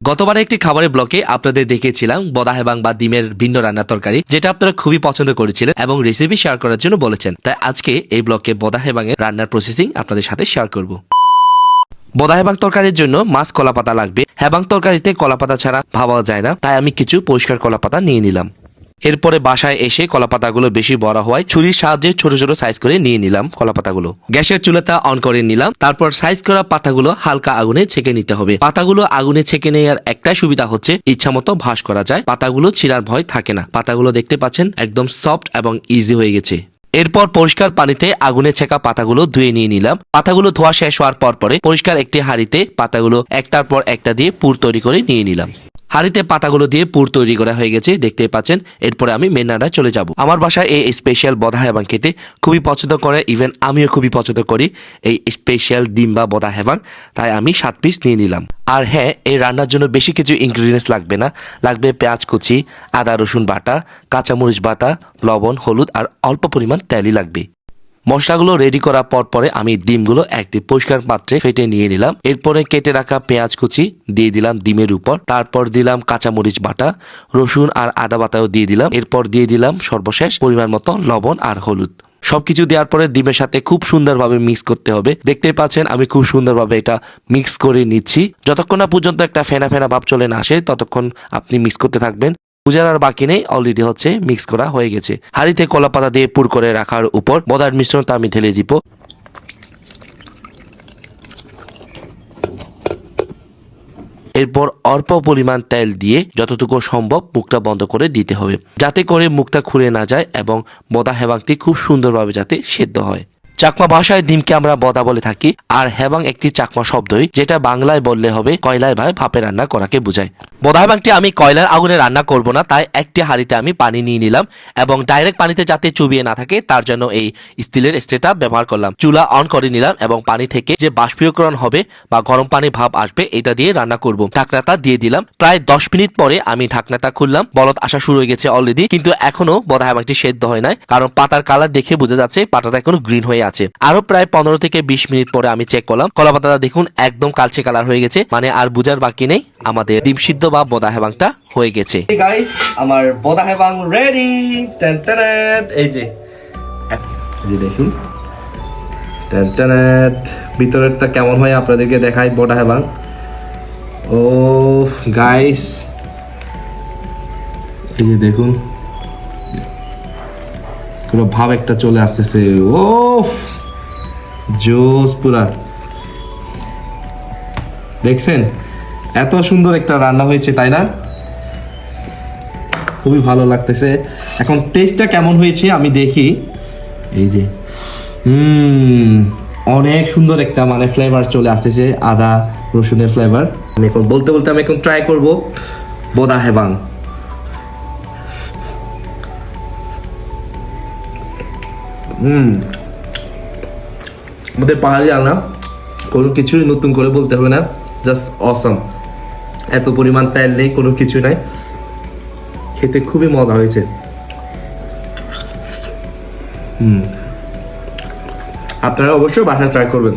গতবার একটি খাবারের ব্লকে আপনাদের দেখিয়েছিলাম এবং বা ডিমের ভিন্ন রান্না তরকারি, যেটা আপনারা খুবই পছন্দ করেছিলেন এবং রেসিপি শেয়ার করার জন্য বলেছেন। তাই আজকে এই ব্লকে বদাহেবাং এর রান্নার প্রসেসিং আপনাদের সাথে শেয়ার করব। বদা হেবাং তরকারির জন্য মাছ কলাপাতা লাগবে। হেবাং তরকারিতে কলাপাতা ছাড়া ভাবা যায় না, তাই আমি কিছু পরিষ্কার কলাপাতা নিয়ে নিলাম। এরপরে বাসায় এসে কলাপাতাগুলো বেশি বড় হওয়ায় ছুরির সাহায্যে ছোট ছোট সাইজ করে নিয়ে নিলাম কলাপাতাগুলো। গ্যাসের চুলাটা অন করে নিলাম, তারপর সাইজ করা পাতাগুলো হালকা আগুনে ছেঁকে নিতে হবে। পাতাগুলো আগুনে ছেঁকে নেওয়ার একটাই সুবিধা হচ্ছে, ইচ্ছা মতো ভাস করা যায়। পাতাগুলো ছিঁড়ার ভয় থাকে না। পাতাগুলো দেখতে পাচ্ছেন, একদম সফট এবং ইজি হয়ে গেছে। এরপর পরিষ্কার পানিতে আগুনে ছেঁকা পাতাগুলো ধুয়ে নিয়ে নিলাম। পাতাগুলো ধোয়া শেষ হওয়ার পর পরে পরিষ্কার একটি হাঁড়িতে পাতাগুলো একটার পর একটা দিয়ে পুর তৈরি করে নিয়ে নিলাম। হাঁড়িতে পাতাগুলো দিয়ে পুর তৈরি করা হয়ে গেছে দেখতে পাচ্ছেন। এরপরে আমি মেন চলে যাব। আমার বাসায় এই স্পেশাল বদা হেবাং খেতে খুবই পছন্দ করে ইভেন আমিও খুবই পছন্দ করি এই স্পেশাল ডিম বা বদা হেবাং তাই আমি সাত পিস নিয়ে নিলাম। আর হ্যাঁ এই রান্নার জন্য বেশি কিছু ইনগ্রিডিয়েন্টস লাগবে না। লাগবে পেঁয়াজ কুচি, আদা রসুন বাটা, কাঁচামরিচ বাটা, লবণ, হলুদ, আর অল্প পরিমাণ তেলই লাগবে। মশলাগুলো রেডি করার পর পরে আমি ডিমগুলো একটি পরিষ্কার পাত্রে ফেটে নিয়ে নিলাম। এরপরে কেটে রাখা পেঁয়াজ কুচি দিয়ে দিলাম ডিমের উপর। তারপর দিলাম কাঁচামরিচ বাটা, রসুন আর আদা বাটাও দিয়ে দিলাম। এরপর দিয়ে দিলাম সর্বশেষ পরিমাণ মতো লবণ আর হলুদ। সবকিছু দেওয়ার পরে ডিমের সাথে খুব সুন্দরভাবে মিক্স করতে হবে। দেখতে পাচ্ছেন, আমি খুব সুন্দরভাবে এটা মিক্স করে নিচ্ছি। যতক্ষণ না পর্যন্ত একটা ফেনা ফেনা ভাব চলে না আসে, ততক্ষণ আপনি মিক্স করতে থাকবেন। পূজার আর বাকি নেই অলরেডি হচ্ছে মিক্স করা হয়ে গেছে। হাড়িতে কলা পাতা দিয়ে পুর করে রাখার উপর বদার মিশ্রণটা আমি ঢেলে দিব। এরপর অল্প পরিমাণ তেল দিয়ে যতটুকু সম্ভব মুখটা বন্ধ করে দিতে হবে, যাতে করে মুখটা খুলে না যায় এবং বদা হেবাংটি খুব সুন্দরভাবে যাতে সেদ্ধ হয়। চাকমা ভাষায় ডিমকে আমরা বদা বলে থাকি, আর হেবাং একটি চাকমা শব্দই, যেটা বাংলায় বললে হবে, কয়লায় ভাই ভাপে রান্না করাকে বোঝায়। বদা আমি কয়লার আগুনে রান্না করব না, তাই একটি হাঁড়িতে আমি পানি নিয়ে নিলাম, এবং ডাইরেক্ট পানিতে যাতে চুবিয়ে না থাকে, তার জন্য এই স্টিলের স্ট্রেটা ব্যবহার করলাম। চুলা অন করে নিলাম, এবং পানি থেকে যে বাষ্পীয়করণ হবে, বা গরম পানি ভাব আসবে, এটা দিয়ে রান্না করব। ঢাকনাটা দিয়ে দিলাম। প্রায় দশ মিনিট পরে আমি ঢাকনাটা খুললাম, বলদ আসা শুরু হয়ে গেছে অলরেডি কিন্তু এখনও বদা হেবাংটি সেদ্ধ হয় নাই, কারণ পাতার কালার দেখে বোঝা যাচ্ছে, পাতাটা এখনও গ্রিন হয়ে আছে। আরও প্রায় পনেরো থেকে বিশ মিনিট পরে আমি চেক করলাম। কলা পাতাটা দেখুন একদম কালচে কালার হয়ে গেছে। মানে আর বুঝার বাকি নেই। আমাদের ডিম সিদ্ধ বা বদা হেবাংটা হয়ে গেছে। আমার বদা হেবাং রেডি এই যে দেখুন। ভিতরেরটা কেমন হয় আপনাদেরকে দেখাই বড়া হেবাং। ও গাইস এই যে দেখুন। পুরো ভাব একটা চলে আসতেছে। ও জোস পুরা। দেখছেন? এত সুন্দর একটা রান্না হয়েছে, তাই না? খুবই ভালো লাগতেছে। এখন টেস্টটা কেমন হয়েছে আমি দেখি। এই যে, হুম, অনেক সুন্দর একটা মানে ফ্লেভার চলে আসতেছে, আদা, রসুনের ফ্লেভার আমি এখন বলতে বলতে আমি এখন ট্রাই করব। বোদা হেবাং হুম। আমাদের পাহাড়ি রান্না কোনো কিছুই নতুন করে বলতে হবে না জাস্ট অসম এত পরিমাণ তেল নেই, কোনো কিছু নাই। খেতে খুবই মজা হয়েছে। হুম। আপনারা অবশ্যই বাসায় ট্রাই করবেন।